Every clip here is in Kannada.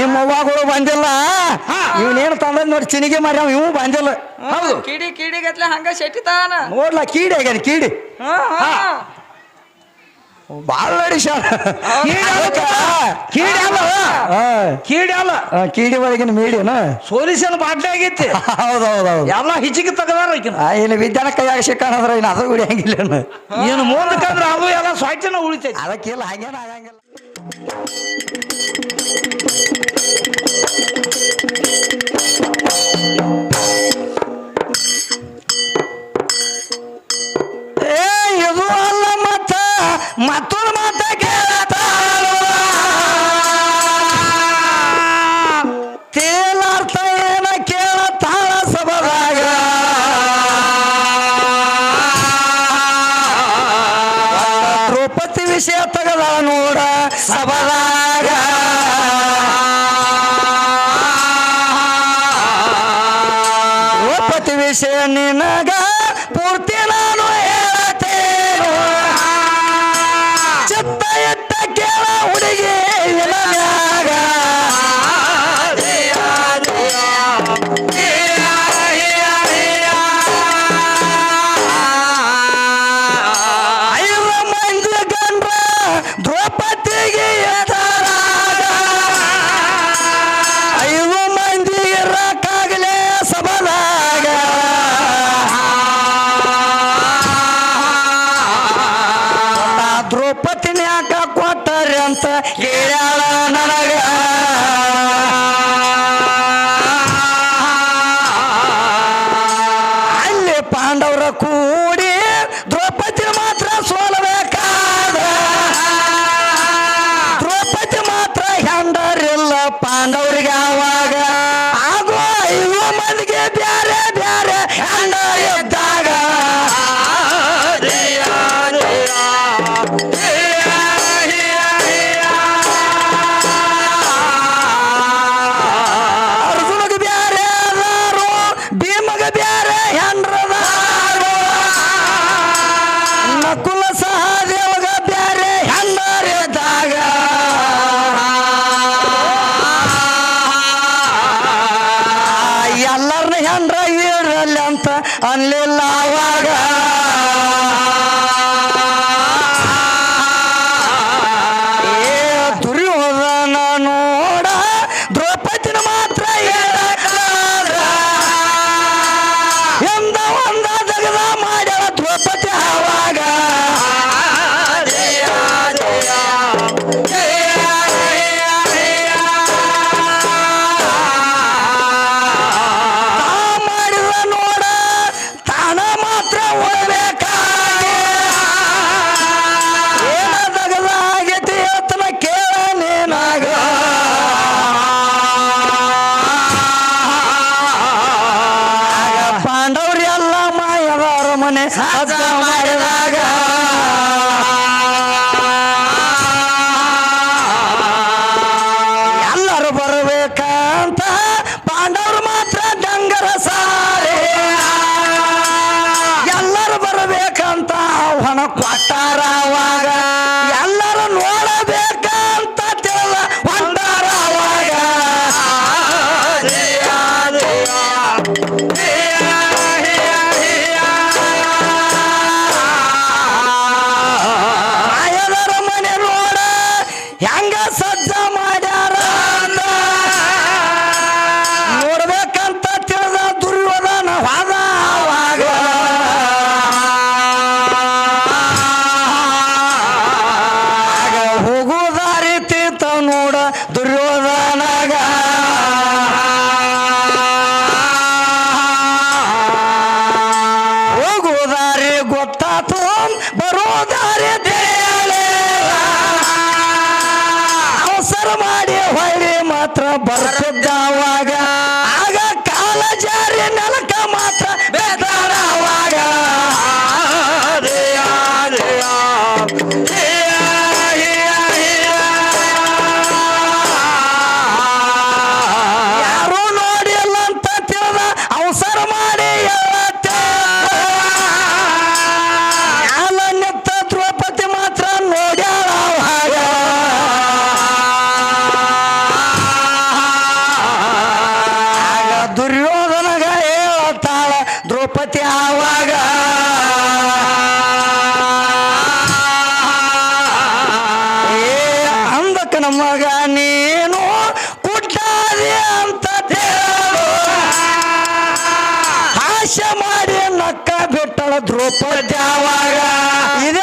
ನಿಮ್ಮ ಅವ್ವಾಗಳು ಬಂದಿಲ್ಲ. ಇವನೇನು ತಂದ ನೋಡಿ ಚಿನಿಗೆ ಮಾರಿ ಇವು ಬಂದಿಲ್ಲ. ಹೌದು. ಕಿಡಿ ಗತ್ಲೆ ಹಂಗ ಶೆಟ್ಟಿ ತಾನ. ನೋಡ್ಲ ಕೀಡಿ ಆಗ್ಯಾನ ಕೀಡಿ. ಬಾಳ ನಡಿಸ್ಯಾರ ಕೀಡಿ ಅಲ್ಲ ಕೀಡಿ ಅಲ್ಲ. ಕೀಡಿ ಒಳಗಿನ ಮೀಡಿಯನ ಸೊಲ್ಯೂಷನ್ ಬಾಟ್ಲಿ ಆಗೈತಿ ಹೌದು ಹೌದು ಹೌದು. ಎಲ್ಲ ಹಿಚಿಗೆ ತೆಗದಾರ ಈಕಿನ. ಏನು ವಿಜ್ಞಾನ ಕೈಯಾಗ ಸಿಕ್ಕಾಣದ್ರ ಇನ್ನು ಅದು ಗುಡಿ ಹಂಗಿಲ್ಲ ಏನು ಮೂಲಕಂದ್ರೆ ಅದು ಎಲ್ಲ ಸ್ವಚ್ಛನ ಉಳಿತೈತಿ. ಅದಕ್ಕೆಲ್ಲ ಹಂಗೇನ ಆಗಂಗಿಲ್ಲ. Thank you. ಪಾಂಡವರು ಮಾತ್ರ ದಂಗರ ಸಾರೆ. ಎಲ್ಲರೂ ಬರಬೇಕಂತ ಹೊಣ ಕೊಟ್ಟಾರವಾಗ ನೀನು ಕುಟ್ಟಾರಿ ಅಂತ ಹೇಳೋ. ಹಾಸ್ಯ ಮಾಡಿ ನಕ್ಕ ಬಿಟ್ಟಳ ದ್ರೌಪದ್ಯಾವಾಗ ಇದೇ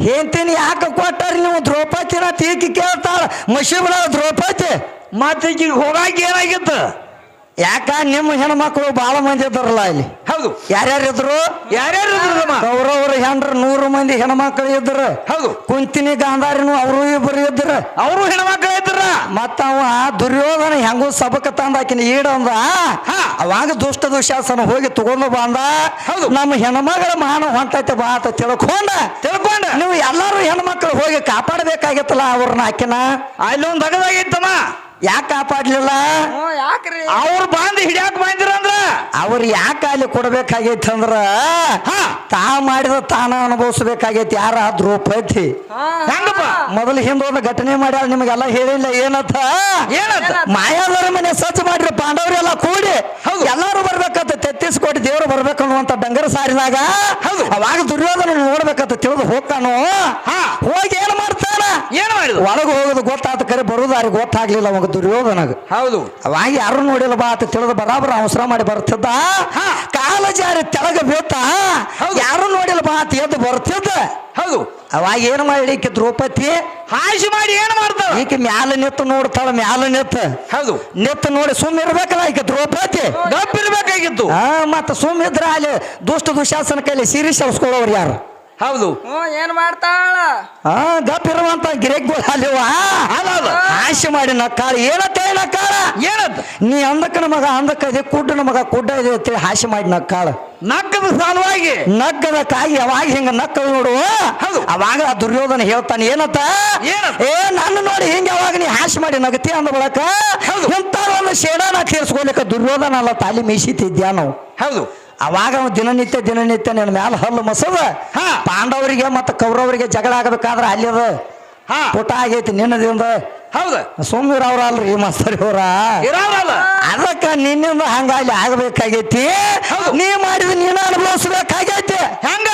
ಹೌದು ಹೇಳ್ತೀನಿ ಯಾಕೆ ಕೊಟ್ಟಾರ ನೀವು? ದ್ರೌಪದಿನ ತೀಕಿ ಕೇಳ್ತಾಳ. ಮಶಿಬಳ ದ್ರೌಪದಿ ಮತ್ತೆ ಈಗ ಹೋಗಾಕ ಏನಾಗಿತ್ತು? ಯಾಕ? ನಿಮ್ಮ ಹೆಣ್ಮಕ್ಳು ಬಾಳ ಮಂದಿ ಇದ್ದಾರಲ್ಲ ಇಲ್ಲಿ. ಹೌದು. ಯಾರ್ಯಾರು ಇದ್ರು? ಯಾರ್ಯಾರು ಹೆಣ್ರು ಹೆಂಡ್ರ ನೂರು ಮಂದಿ ಹೆಣ್ಮಕ್ಳು ಇದ್ರು. ಹೌದು. ಕುಂತಿನಿ ಗಾಂಧಾರಿನು ಅವರು ಇಬ್ಬರು ಇದ್ರು. ಅವರು ಹೆಣ್ಮಕ್ಳು ಇದ್ರ? ಮತ್ತ ಅವ ದುರ್ಯೋಧನ ಹೆಂಗೋ ಸಬಕ ತಂದಾಕಿನ ಈಡಂದ ಹಾ. ಅವಾಗ ದುಷ್ಟ ದುಶಾಸನ ಹೋಗಿ ತಗೊಂಡು ಬಂದ. ಹೌದು. ನಮ್ಮ ಹೆಣ್ಮಗಳ ಮಾನ ಹೊಂಟೈತೆ ಬಾ ಅಂತ ತಿಳ್ಕೊಂಡ. ತಿಳ್ಕೊಂಡ. ನೀವು ಎಲ್ಲಾರು ಹೆಣ್ಮಕ್ಳು ಹೋಗಿ ಕಾಪಾಡಬೇಕಾಗಿತ್ತಲ್ಲ ಅವ್ರನ್ನ ಆಕಿನ? ಅಲ್ಲೊಂದು ದಗದಾಗಿತ್ತಮ್ಮ. ಯಾಕೆ ಕಾಪಾಡ್ಲಿಲ್ಲ? ಯಾಕ್ರಿ? ಅವ್ರು ಬಂದು ಹಿಡಿಯಾಕ ಬಂದಿರ ಅಂದ್ರ? ಅವ್ರು ಯಾಕೆ ಅಲ್ಲಿ ಕೊಡ್ಬೇಕಾಗೈತಿ ಅಂದ್ರ ಹಾ. ತಾ ಮಾಡಿದ ತಾನ ಅನುಭವಿಸ್ಬೇಕಾಗೈತಿ ಯಾರ ದ್ರೌಪದಿ? ಹೆಂಗಪ್ಪ? ಮೊದಲು ಹಿಂದೊಂದು ಘಟನೆ ಮಾಡ್ಯಾರ ನಿಮಗೆಲ್ಲ ಹೇಳಿಲ್ಲ ಏನತ್ತ ಏನತ್ತ ಮಾಯಾದವರ ಮನೆ ಸ್ವಚ್ಛ ಮಾಡ್ರಿ ಪಾಂಡವರೆಲ್ಲ ಕೂಡಿ ಹೌದು. ಎಲ್ಲಾರು ಬರ್ಬೇಕಂತ ತೆತ್ತಿಸ್ ಕೋಟಿ ದೇವರು ಬರ್ಬೇಕು ಅನ್ನುವಂತ ಡಂಗರ ಸಾರಿದಾಗ ಹೌದು. ಅವಾಗ ದುರ್ಯೋಧನ ನೋಡ್ಬೇಕಂತ ತಿಳಿದು ಹೋಗ್ತಾನು? ಹಾ. ಹೋಗಿ ಏನ್ ಮಾಡ್ತಾನ? ಏನ್ ಮಾಡಿದ? ಒಳಗೆ ಹೋಗೋದು ಗೊತ್ತಾದ ಕರೆ ಬರುದಾರಿ ಗೊತ್ತಾಗ್ಲಿಲ್ಲ ಅವಾಗ ದುರ್ಯೋಧನಗ ಹೌದು. ಅವಾಗ ಯಾರು ನೋಡಿಲ್ಲ ಬಾ ಅಂತ ತಿಳಿದು ಬರಾಬರ ಅವಸರ ಮಾಡಿ ಬರ್ತಿದ್ದ. ಹಾ. ಕಾಲ ಜಾರಿ ತೆಳಗ ಬೀಳ್ತ. ಹೌದು. ಯಾರು ನೋಡಿಲ್ಲ ಬಾ ಅಂತ ಎದ್ದು ಬರ್ತಿದ್ದ. ಹೌದು. ಅವಾಗ ಏನು ಮಾಡಿ ಈಕೆ ದ್ರೌಪದಿ? ಹಾಸಿ ಮಾಡಿ ಏನು ಮಾಡ್ತಾರ ಈಕೆ ಮ್ಯಾಲ ನಿತ್ತು ನೋಡ್ತಾಳ ಮ್ಯಾಲ ನಿತ್ತು ಹೌದು. ನಿತ್ತು ನೋಡಿ ಸುಮ್ಮ ಇರ್ಬೇಕಲ್ಲ ಈಕೆ ದ್ರೌಪದಿ? ಗಪ್ಪಿರ್ಬೇಕಾಗಿತ್ತು ಹಾ ಮತ್ತ ಸುಮ್ಮ ಇದ್ರ ಅಲ್ಲಿ ದುಷ್ಟ ದುಶಾಸನ ಕೈಲಿ ಸೀರಿ ಸಲ್ಸ್ಕೊಳ್ಳೋರು ಯಾರು? ಹೌದು. ಹ್ಞೂ ಏನ್ ಮಾಡ್ತಾಳ? ಆ ಗಪ್ ಇರುವಂತ ಅಲ್ಲಿವ ಅಲ್ಲ ಆಶೆ ಮಾಡಿ ನಕ್ಕಾಳ ಏನತ್ತ ನಕ್ಕಾಳ ಏನದ್ ನೀ ಅಂದಕ್ಕನ ಮಗ ಅಂದಕ್ಕ ಇದೆ ಕುಡ್ಡನ ಮಗ ಕುಡ್ಡ ಇದೆ ಅಂತೇಳಿ ಹಾಸಿ ಮಾಡಿ ನಕ್ಕಾಳ ನಕ್ಕದ ಸಲುವಾಗಿ? ನಕ್ಕದ ಕಾಯಿ ಅವಾಗ ಹಿಂಗ ನಕ್ಕ ನೋಡು. ಹೌದು. ಅವಾಗ ಆ ದುರ್ಯೋಧನ ಹೇಳ್ತಾನೆ ಏನತ್ತ ಏನಂತ? ಏ ನನ್ನ ನೋಡಿ ಹಿಂಗ ಯಾವಾಗ ನೀ ಹಾಸ್ಯ ಮಾಡಿ ನಗತಿ ಅಂದ ಬಳಕ? ಹೌದು. ಇಂಥ ಒಂದು ಶೇಡಾನ ತೀರ್ಸ್ಕೊಲಿಕ್ಕೆ ದುರ್ಯೋಧನ ಅಲ್ಲ ತಾಲಿ ಮೀಸಿತಿದ್ಯಾ ನಾವು? ಹೌದು. ಅವಾಗ ಅವ ದಿನನಿತ್ಯ ದಿನನಿತ್ಯ ನಿನ್ನ ಮ್ಯಾಲ ಹಲ್ಲು ಮಸದ. ಹಾ. ಪಾಂಡವರಿಗೆ ಮತ್ತು ಕೌರವರಿಗೆ ಜಗಳ ಆಗಬೇಕಾದ್ರೆ ಅಲ್ಲಿ ಅದ ಹಾ. ಪುಟ ಆಗೈತಿ ನಿನ್ನದಿಂದ. ಹೌದ. ಸುಮ್ಮೀರ್ ಅವ್ರ ಅಲ್ರಿ ಮಾಸ್ತರ್ ಅವ್ರ ಇರಲ್ಲ ಅದಕ್ಕ ನಿನ್ನಿಂದ ಹಂಗ ಅಲ್ಲಿ ಆಗ್ಬೇಕಾಗೈತಿ. ನೀ ಮಾಡಿದ ನೀನ ಅನುಭವಿಸ್ಬೇಕಾಗೈತಿ. ಹೆಂಗ?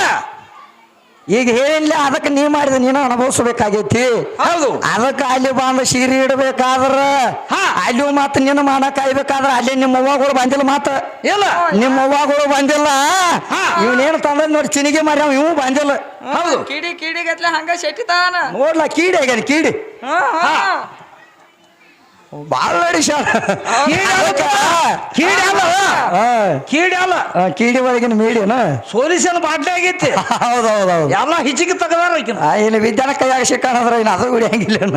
ಈಗ ಹೇಳಿಲ್ಲ ಅದಕ್ಕೆ ನೀ ಮಾಡಿದ ನೀನು ಅನುಭವಿಸ್ಬೇಕಾಗೈತಿ. ಹೌದು. ಅದಕ್ಕೆ ಅಲ್ಲಿ ಬಂದ ಸೀರೆ ಇಡಬೇಕಾದ್ರ ಹಾ. ಅಲ್ಲಿ ಮತ್ತೆ ನಿನ್ನ ಮಾನ ಕಾಯ್ಬೇಕಾದ್ರ ಅಲ್ಲಿ ನಿಮ್ಮ ಅವ್ವಗಳು ಬಂದಿಲ್ಲ ಮಾತ ಇಲ್ಲ. ನಿಮ್ಮ ಅವ್ವಗಳು ಬಂದಿಲ್ಲ. ಹಾ. ಇವನೇನು ತಂದ್ರೆ ನೋಡಿ ಚಿನಿಗೆ ಮಾರಿ ಅವ ಇವು ಬಂದಿಲ್ಲ. ಹೌದು. ಕಿಡಿ ಕಿಡಿಗತ್ಲೆ ಹಂಗ ಶೆಟ್ಟಿತಾನ. ನೋಡ್ಲ ಕೀಡಿ ಆಗ್ಯಾನ ಕೀಡಿ. ಬಾಳ ನಡಿಸ್ಯಾನ ಕೀಡಿ ಅಲ್ಲ. ಕೀಡಿ ಅಲ್ಲ. ಕೀಡಿ ಒಳಗಿನ ಮೀಡಿಯನ ಸೋಲಿಸನ್ ಬಾಟ್ಲಿ ಆಗೈತಿ ಹೌದೌದೌದು. ಎಲ್ಲ ಹಿಚಿಗೆ ತೆಗದಾರ ಏನು ವಿದ್ಯಾನ ಕೈಯಾಗ ಸಿಕ್ಕಾಣದ್ರ ಇನ್ನು ಅದು ಉಳಿಯಂಗಿಲ್ಲ.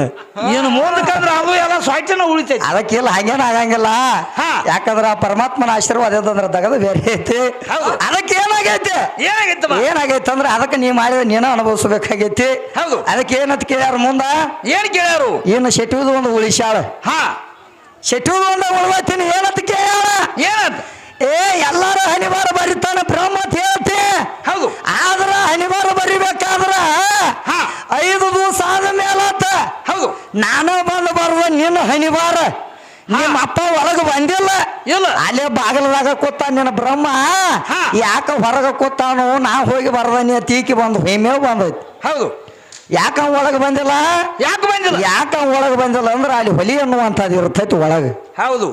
ಏನು ಮುಂದಕ್ಕಂದ್ರ ಅದು ಎಲ್ಲ ಸ್ವಚ್ಛನ ಉಳಿತೈತಿ. ಅದಕ್ಕಿಲ್ಲ ಹಂಗೇನ ಆಗಂಗಿಲ್ಲ. ಹಾ. ಯಾಕಂದ್ರ ಪರಮಾತ್ಮನ ಆಶೀರ್ವಾದ ಇದಂದ್ರ ತಗದು ಬೇರೆ ಐತಿ. ಅದಕ್ಕೆ ಏನಾಗೈತಿ? ಏನಾಗೈತಿ ಏನಾಗೈತಿ ಅಂದ್ರೆ ಅದಕ್ಕೆ ನೀ ಮಾಡಿದ ನೀನ ಅನುಭವಿಸಬೇಕಾಗೈತಿ. ಹೌದು. ಅದಕ್ಕೆ ಏನಂತ ಕೇಳ್ಯಾರ ಮುಂದ? ಏನ್ ಕೇಳ್ಯಾರು? ಏನು ಶೆಟ್ಟಿದು ಒಂದು ಉಳಿಸ್ಯಾಳ. ಹಾ. ಶೆಟ್ಟಿದು ಒಂದು ಉಳ್ವತ್ತೀನಿ ಏನಂತ ಕೇಳ ಏನಂತ? ಏ ಎಲ್ಲಾರು ಹನಿವಾರ ಬರಿತಾನ ಬ್ರಹ್ಮ ಹೇಳ್ತಿ. ಹೌದು. ಆದ್ರ ಹನಿವಾರ ಬರಿಬೇಕಾದ್ರ ಹಾ. ಐದು ದಿವಸ ಆದ ಮೇಲತ್ತ ಹೌದು. ನಾನು ಬಂದು ಬರುವ ನಿನ್ನ ಹನಿವಾರ. ನಿಮ್ಮ ಅಪ್ಪ ಒಳಗೆ ಬಂದಿಲ್ಲ. ಇಲ್ಲ. ಅಲ್ಲೇ ಬಾಗಿಲದಾಗ ಕೂತ ನಿನ್ನ ಬ್ರಹ್ಮ. ಯಾಕೆ ಯಾಕ ಹೊರಗೆ ಕೂತಾನು ನಾ ಹೋಗಿ ಬರ್ದನಿ ತೀಕಿ ಬಂದು ಹೇಮೇವ್ ಬಂದೈತಿ. ಹೌದು. ಯಾಕ ಒಳಗೆ ಬಂದಿಲ್ಲ? ಯಾಕೆ ಬಂದಿಲ್ಲ? ಯಾಕ ಒಳಗೆ ಬಂದಿಲ್ಲ ಅಂದ್ರೆ ಅಲ್ಲಿ ಹೊಲಿ ಅನ್ನುವಂಥದ್ದು ಇರ್ತೈತಿ ಒಳಗೆ. ಹೌದು.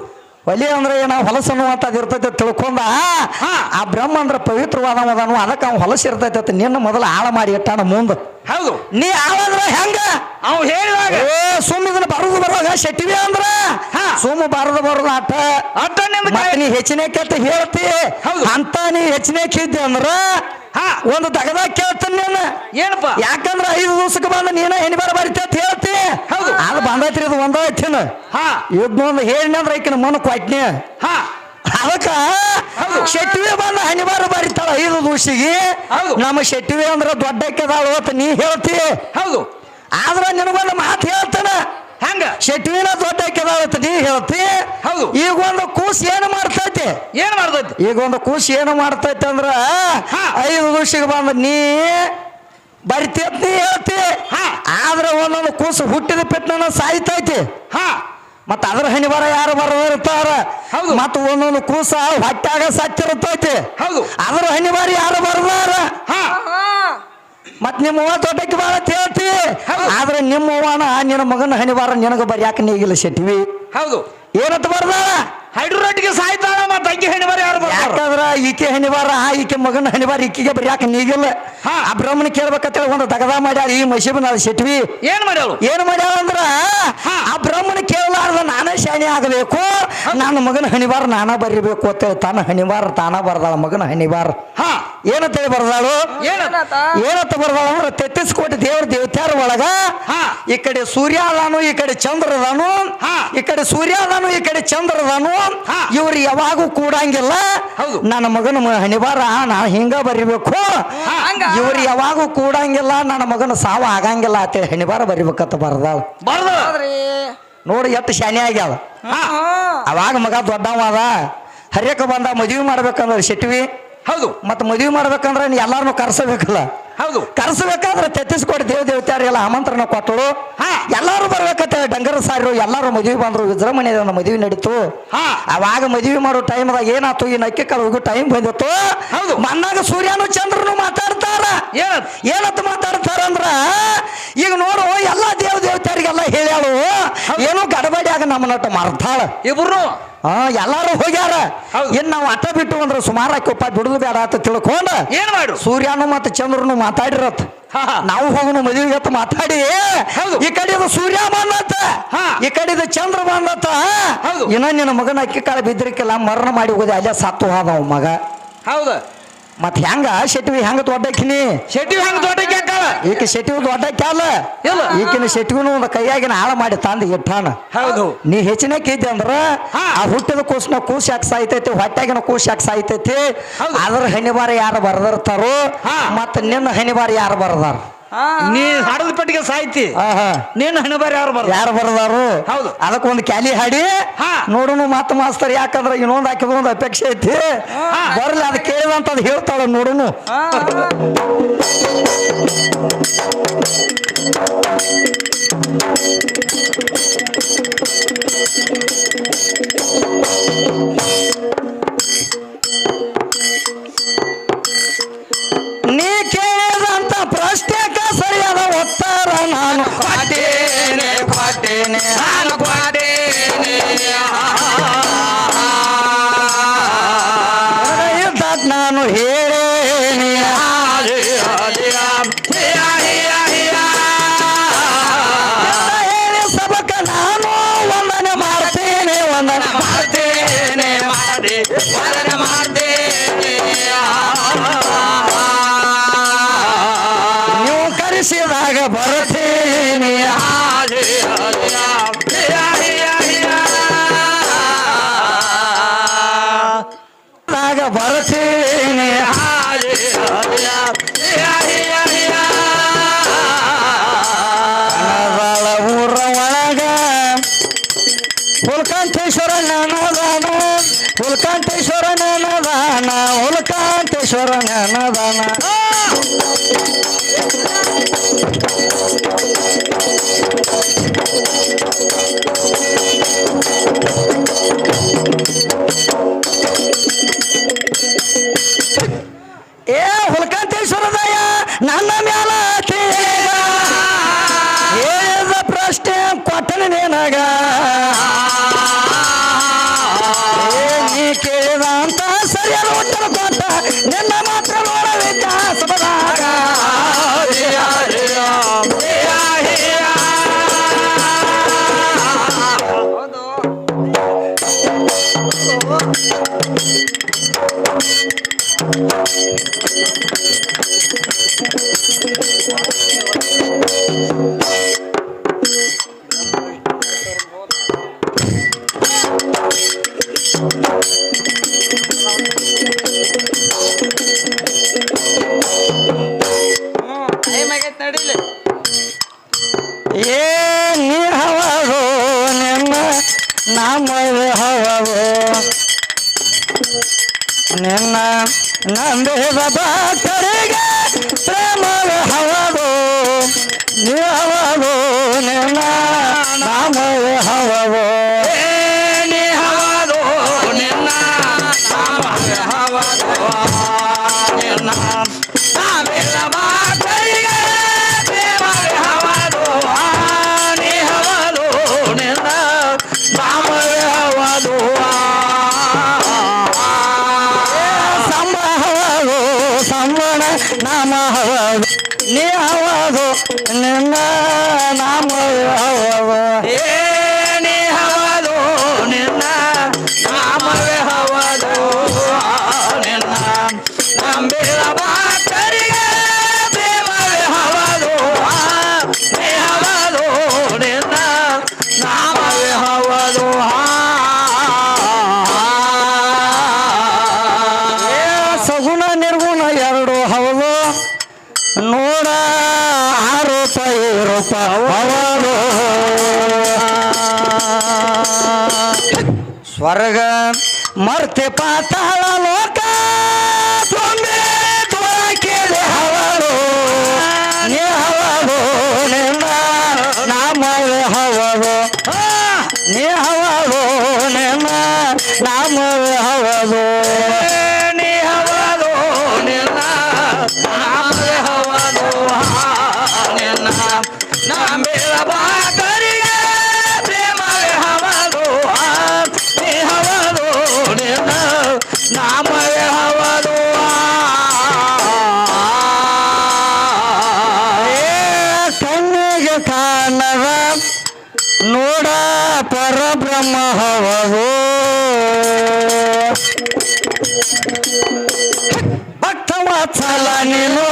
ಹೊಲಿ ಅಂದ್ರೆ ಏನ ಹೊಲಸು ಅನ್ನುವಂಥದ್ದು ಇರ್ತೈತಿ ತಿಳ್ಕೊಂಡ? ಆ ಬ್ರಹ್ಮ ಅಂದ್ರೆ ಪವಿತ್ರವಾದವದನು ಅದಕ್ಕೆ ಅವ್ನು ಹೊಲಸು ಇರ್ತೈತಿ ನಿನ್ನ ಮೊದಲು ಆಳ ಮಾಡಿ ಇಟ್ಟಾನ ಮುಂದೆ. ಹೌದು. ನೀ ಆಳಂದ್ರ ಹೆಂಗ? ಅವ್ ಹೇಳಿದಾಗ. ಏ ಸುಮ್ಮ ಇದನ್ನ ಬರುದು ಬರುವಾಗ ಶೆಟ್ಟಿವಿ ಅಂದ್ರ? ಹಾ. ಸುಮ್ಮ ಬರದು ಬರುದು ಆಟ. ಅಟ್ಟ ಮತ್ತೆ ನೀ ಹೆಚ್ಚಿನ ಕೆತ್ತ ಹೇಳ್ತಿ. ಹೌದು. ಅಂತ ನೀ ಹೆಚ್ಚಿನ ಕಿದ್ದೆ ಅಂದ್ರ? ಹಾ. ಒಂದು ದಗದ ಕೇಳ್ತೀನಿ ನೀನು ಏನಪ್ಪ? ಯಾಕಂದ್ರ ಐದು ದಿವಸಕ್ಕೆ ಬಂದ ನೀನ ಹೆಣಿ ಬರ ಬರಿತಿ ಅಂತ ಹೇಳ್ತಿ. ಹೌದು. ಅದು ಬಂದೈತ್ರಿ ಇದು ಹಾ. ಹೇಳಿನ ಅಂದ್ರ ಈಕಿನ ಮನ ಕೊಟ್ನಿ. ಹಾ. ಅದಕ್ಕ ಹೌದು. ಶೆಟ್ಟಿವೆ ಬಂದ ಹನಿವಾರ ಬರಿತಾಳ ಐದು ದೂಸಿಗೆ ಹೌದು. ನಮ್ಮ ಶೆಟ್ಟಿವೆ ಅಂದ್ರ ದೊಡ್ಡ ಕೆದಾಳು ಅಂತ ನೀ ಹೇಳ್ತಿ. ಹೌದು. ಆದ್ರ ನಿನಗೊಂದು ಮಾತು ಹೇಳ್ತಾನ. ಹಂಗ? ಶೆಟ್ಟಿವಿನ ದೊಡ್ಡ ಕೆದಾಳು ಅಂತ ನೀ ಹೇಳ್ತಿ. ಹೌದು. ಈಗ ಒಂದು ಕೂಸು ಏನು ಮಾಡ್ತೈತಿ? ಏನ್ ಮಾಡ್ತೈತಿ? ಈಗ ಒಂದು ಕೂಸ್ ಏನು ಮಾಡ್ತೈತಿ ಅಂದ್ರ ಹಾ. ಐದು ದೂಸಿಗೆ ಬಂದ ನೀ ಬರಿತಿ ಅಂತ ನೀ ಹೇಳ್ತಿ. ಹಾ. ಆದ್ರೆ ಒಂದೊಂದು ಕೂಸು ಹುಟ್ಟಿದ ಪೆಟ್ಟನ ಸಾಯ್ತೈತಿ. ಹಾ. ಮತ್ತ ಅದ್ರ ಹನಿವಾರ ಯಾರು ಬರೆದಿರ್ತಾರ ಹೌದು. ಮತ್ತ ಒಂದೊಂದು ಕೂಸ ಹೊಟ್ಟಾಗ ಸತ್ತಿರ್ತೈತಿ ಹೌದು. ಅದ್ರ ಹನಿವಾರ ಯಾರು ಬರ್ದಾರ? ಮತ್ ನಿಮ್ಮ ಅವ್ವ ತೋಟಕ್ಕೆ ಬಾಳ ಹೇಳ್ತಿ. ಹೌದು. ಆದ್ರೆ ನಿಮ್ಮ ಅವ್ವನ ನಿನ್ನ ಮಗನ ಹನಿವಾರ ನಿನಗ ಬರ್ಯಾಕ ನೀಗಿಲ್ಲ ಶೆಟ್ಟಿವಿ. ಹೌದು. ಏನಂತ ಬರ್ದಾರ ಹೈಡ್ರೋಟಿಗೆ ಸಾಯ್ತಾಳ ಮತ್ತ ಅಂಗಿ ಹೆಣ್ಣು ಮರಿ ಯಾರು ಬರ್ತಾರ ಯಾಕಂದ್ರ ಈಕೆ ಹಣಿವಾರ ಈಕೆ ಮಗನ ಹಣಿವಾರ ಈಕೆಗೆ ಬರ್ಯಾಕ ನೀಗಿಲ್ಲ. ಹಾ. ಆ ಬ್ರಹ್ಮನ ಕೇಳ್ಬೇಕಂತೇಳಿ ಒಂದು ದಗದ ಮಾಡ್ಯಾರ ಈ ಮಶೀಬನ ಶೆಟ್ವಿ ಏನ್ ಮಾಡ್ಯಾಳು? ಏನ್ ಮಾಡ್ಯಾಳ ಅಂದ್ರ ಹಾ. ಆ ಬ್ರಹ್ಮನ ನಾನೇ ಶಾಣೆ ಆಗಬೇಕು. ನನ್ನ ಮಗನ ಹಣಿಬಾರ ನಾನ ಬರಿಬೇಕು ಅಂತೇಳಿ ತಾನ ಹಣಿಬಾರ ತಾನ ಬರ್ದಾಳ ಮಗನ ಹಣಿಬಾರ ಹಾ. ಏನಂತೇಳಿ ಬರ್ದಾಳು? ಏನತ? ಬರ್ದಾಳ ಅಂದ್ರೆ ತೆತ್ತಿಸ್ ಕೋಟಿ ದೇವ್ರ ದೇವತ್ಯಾರ ಒಳಗ ಹಾ. ಈ ಕಡೆ ಸೂರ್ಯ ಅದಾನು ಈ ಕಡೆ ಚಂದ್ರ ಅದಾನು ಹಾ. ಈ ಕಡೆ ಸೂರ್ಯ ಅದಾನು ಈ ಕಡೆ ಚಂದ್ರ ಅದಾನು ಹಾ. ಇವ್ರು ಯಾವಾಗೂ ಕೂಡಂಗಿಲ್ಲ. ಹೌದು. ನನ್ನ ಮಗನ ಮ- ನಾನು ನಾ ಹಿಂಗ ಬರಿಬೇಕು. ಹಂಗ. ಇವ್ರು ಯಾವಾಗೂ ಕೂಡಂಗಿಲ್ಲ ನನ್ನ ಮಗನ ಸಾವ ಆಗಂಗಿಲ್ಲ ಅಂತೇಳಿ ಹಣಿಬಾರ ಬರಿಬೇಕಂತ ಬರ್ದಾಳ. ಬರ್ದ. ಹೌದ್ರಿ. ನೋಡಿ ಎತ್ತು ಶಾನೆ ಆಗ್ಯಾವ. ಅವಾಗ ಮಗ ದೊಡ್ಡವ ಅದ. ಹರಿಯಕ ಬಂದ ಮದುವೆ ಮಾಡ್ಬೇಕಂದ್ರೆ ಶೆಟ್ವಿ. ಹೌದು. ಮತ್ತೆ ಮದುವೆ ಮಾಡ್ಬೇಕಂದ್ರೆ ನೀ ಎಲ್ಲಾರನು ಕರ್ಸಬೇಕಲ್ಲ. ಹೌದು. ಕರೆಸಬೇಕಾದ್ರೆ ತೆತ್ತಿಸ್ಕೊಟ್ಟು ದೇವ ದೇವತೆಯರಿಗೆಲ್ಲ ಆಮಂತ್ರಣ ಕೊಟ್ಟರು ಹಾ. ಎಲ್ಲಾರು ಬರ್ಬೇಕಂತ ಡಂಗರ ಸಾರು ಎಲ್ಲಾರು ಮದುವೆ ಬಂದ್ರು ವಿಜೃಂಭಣೆಯಿಂದ ಮದುವೆ ನಡೀತು. ಹಾ. ಅವಾಗ ಮದುವೆ ಮಾಡೋ ಟೈಮ್ದಾಗ ಏನಾಯ್ತು ಈ ನಕ್ಕಿ ಹೋಗೋ ಟೈಮ್ ಬಂದಿತ್ತು. ಹೌದು. ಮನ್ನಾಗ ಸೂರ್ಯನು ಚಂದ್ರನು ಮಾತಾಡ್ತಾರ. ಏನಂತ? ಮಾತಾಡ್ತಾರ ಅಂದ್ರ ಈಗ ನೋಡು ಎಲ್ಲಾ ದೇವ ದೇವತೆಯರಿಗೆಲ್ಲ ಹೇಳ್ಯಾಳು. ಏನು ಆಗ ನಮ್ಮ ನಟ ಮರ್ತಾಳ ಇಬ್ರು ಹಾ ಎಲ್ಲಾರು ಹೋಗ್ಯಾರ. ಇನ್ ನಾವು ಅಟ ಬಿಟ್ಟು ಅಂದ್ರೆ ಸುಮಾರು ಆಕ್ಯಪ್ಪ ಬಿಡುದು ಬೇಡ ಅಂತ ತಿಳ್ಕೊಂಡ್ ಏನ್ ಮಾಡು ಸೂರ್ಯನು ಮತ್ತು ಚಂದ್ರನು ಮಾತಾಡಿರತ್. ನಾವು ಹೋಗೋಣ ಮದುವೆಗೆ ಅಂತ ಮಾತಾಡಿ. ಹೌದು. ಈ ಕಡೆದು ಸೂರ್ಯ ಬಂದತ್ತ. ಹಾ. ಈ ಕಡೆದು ಚಂದ್ರ ಬಂದತ್ತ. ಹೌದು. ಇನ್ನ ನಿನ್ನ ಮಗನ ಅಕ್ಕಿ ಕಾಳ ಬಿದ್ರಿಕ್ಕಿಲ್ಲ ಮರಣ ಮಾಡಿ ಹೋದೆ ಅಲ್ಲೇ ಸತ್ತು ಹೋದ ಅವ ಮಗ. ಹೌದು. ಮತ್ ಹೆಂಗ? ಶೆಟ್ವಿ ಹೆಂಗ ದೊಡ್ಡಕ್ಕಿನಿ? ಶೆಟ್ಟಿ ಹೆಂಗ ದೊಡ್ಡಕ್ಕೆ ಈಕೆ ಶೆಟ್ಟಿಗೂ ದೊಡ್ಡ ಕ್ಯಾಲ ಇಲ್ಲ. ಈಕಿನ ಶೆಟ್ಟಿಗೂ ಒಂದು ಕೈಯಾಗಿನ ಹಾಳ ಮಾಡಿ ತಂದು ಇಟ್ಟಾನ ಹೌದು ನೀ ಹೆಚ್ಚಿನ ಇದ್ದೆ ಅಂದ್ರ. ಆ ಹುಟ್ಟಿದ ಕೂಸಿನ ಕೂಸು ಯಾಕೆ ಸಾಯ್ತೈತಿ ಹೊಟ್ಟಾಗಿನ ಕೂಸು ಯಾಕೆ ಸಾಯ್ತೈತಿ. ಅದ್ರ ಹಣಿವಾರ ಯಾರು ಬರೆದಿರ್ತಾರೋ ಮತ್ತೆ ನಿನ್ನ ಬಾರಿ ಯಾರು ಬರದಾರ ನೀ ಹಾಡದ ಪೆಟ್ಟಿಗೆ ಸಾಯ್ತಿ. ನೀನು ಹಣಬಾರಿ ಹಣ ಬಾರಿ ಯಾರು ಬರ್ ಯಾರು ಬರದಾರು? ಹೌದು. ಅದಕ್ಕೆ ಒಂದು ಕ್ಯಾಲಿ ಹಾಡಿ. ಹಾ. ನೋಡುನು ಮಾತು ಮಾಸ್ತರ್ ಯಾಕಂದ್ರೆ ಇನ್ನೊಂದು ಹಾಕಿದ ಒಂದು ಅಪೇಕ್ಷೆ ಐತಿ. ಬರಲಿ ಅದು ಕೇಳಿದಂತ ಅದು ಹೇಳ್ತಾಳ ನೋಡುನು. ಹಾ ನೀ ಹುಲ್ಕಂಠೇಶ್ವರ ನಿನ್ನ ನಂಬಿದ ಭಕ್ತರಿಗೆ ಪ್ರೇಮವ ಹವದು ನೀ ಹವದು ನಿನ್ನ ನಾಮವೇ ಹವದು Yeah, ಸ್ವರ್ಗ ಮರ್ತೆ ಪಾತಾಳ ಲೋಕ. ನಾಮವೇ ಹವನು ಕಣ್ಣಿಗೆ ನೋಡ ಪರಬ್ರಹ್ಮ ಹವವು ಭಕ್ತವ ಚಲ ನೀನು